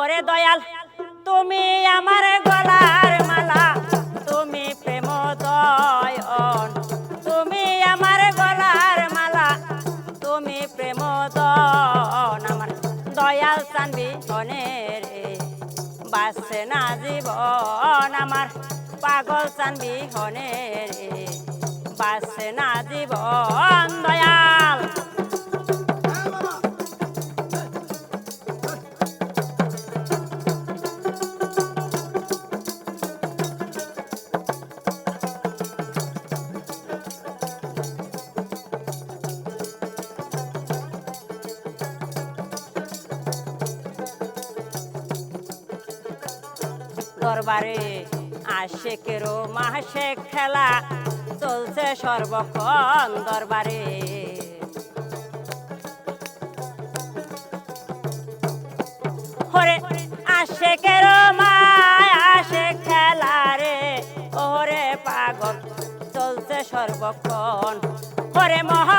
ওরে দয়াল, তুমি আমার গলার মালা, তুমি প্রেম দয়ন। তুমি আমার গলার মালা, তুমি প্রেম দন আমার দয়াল চানবি হনে রে, বাসে না জীবন। আমার পাগল চানবি হনে রে, বাসে না জীবন দয়াল। দরবারে আশেকেরও মাসে খেলা চলছে সর্বক্ষণ দরবারে। হরে আশেকেরও মায় আসে খেলা রে। ওরে পাগল, চলছে সর্বক্ষণ। হরে মোহন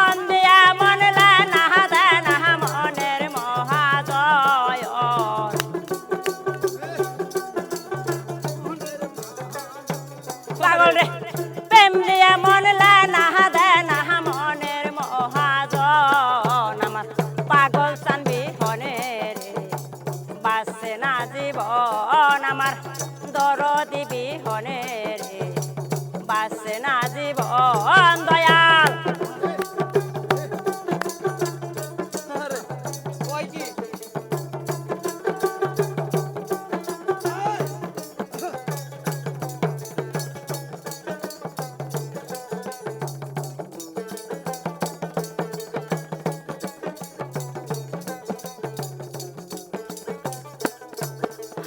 রে প্রেম দিয়া মন লা নাহা দে নাহা মনের মহাজন। আমার পাগল চানবি হনে রে, বাসে না জীবন। আমার দর দিবি হনে রে, বাসে না জীবন। দয়াল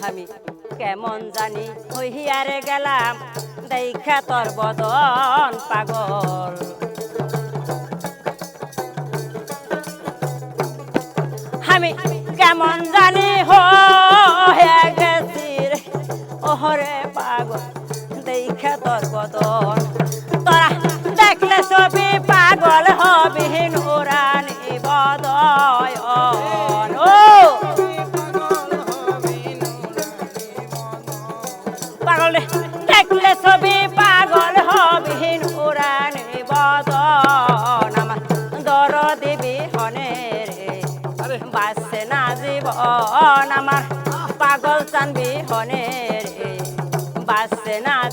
আমি কেমন জানি হইয়ারে গেলাম দেখা তোর বদন পাগল। আমি কেমন জানি হয়ে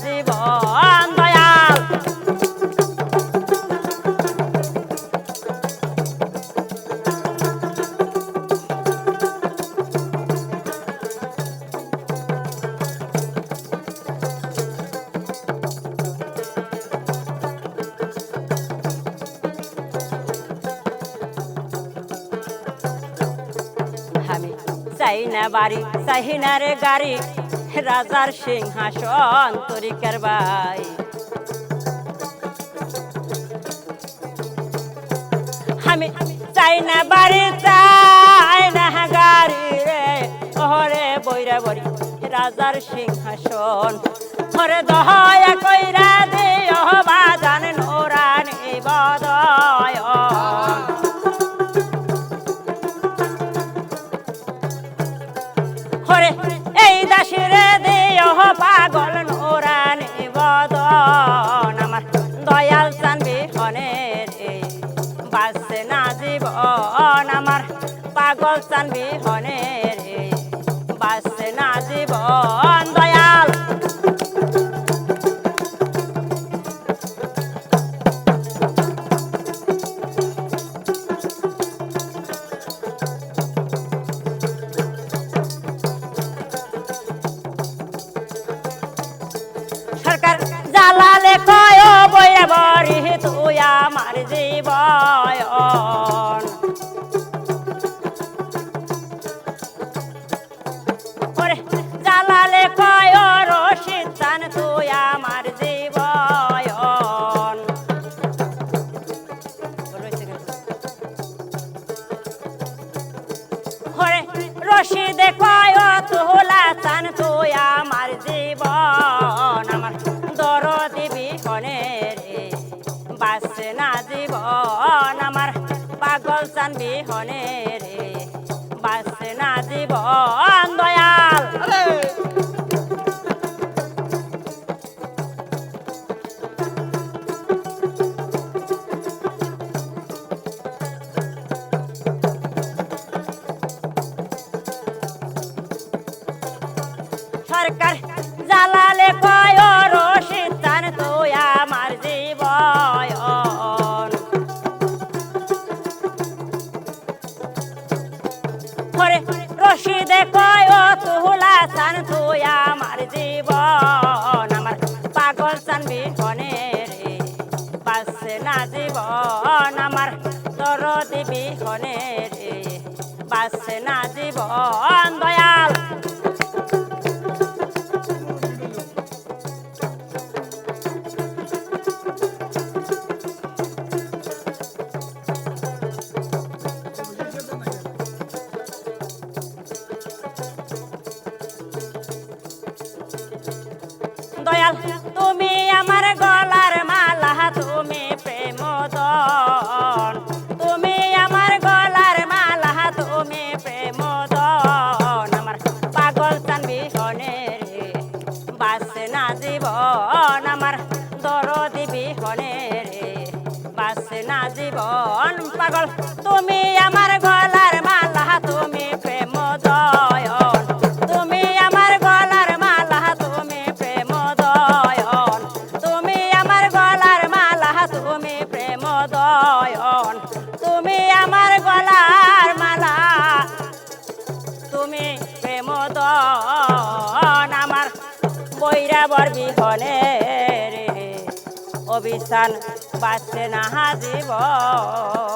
জীবন দয়াল। আমি চাই না বাড়ি চাই না রে গাড়ি। রাজার সিংহাসন তরিকার বাই। আমি চাই না বাড়ি, চাই না গাড়ি রে। ওরে বইরা বড়ি, রাজার সিংহাসন। ওরে দহয়া কইরা দে বাজান নোরানি বদয়। হরে এই দাসিরে বাসে না জীবন আমার পাগল চানবি হনে। চান বিহনে করে রশিদে কয় তুলা চান তুই আমার জীবন, আমার পাগল সান বিহনে রে। বাসে না জীবন, আমার দরদি বিহনে রে। বাসে না জীবন দয়াল তুমি আমার গলার মালা, তুমি প্রেম দন। তুমি আমার গলার মালা, তুমি প্রেম দন। আমার পাগল চান বিহনে রে বাসে না জীবন। আমার দরদি বিহনে রে বাসে না জীবন। পাগল, তুমি আমার গলার দন আমার বৈরা বর বিহনে রে। অভিশান বাঁচছে না জীবন।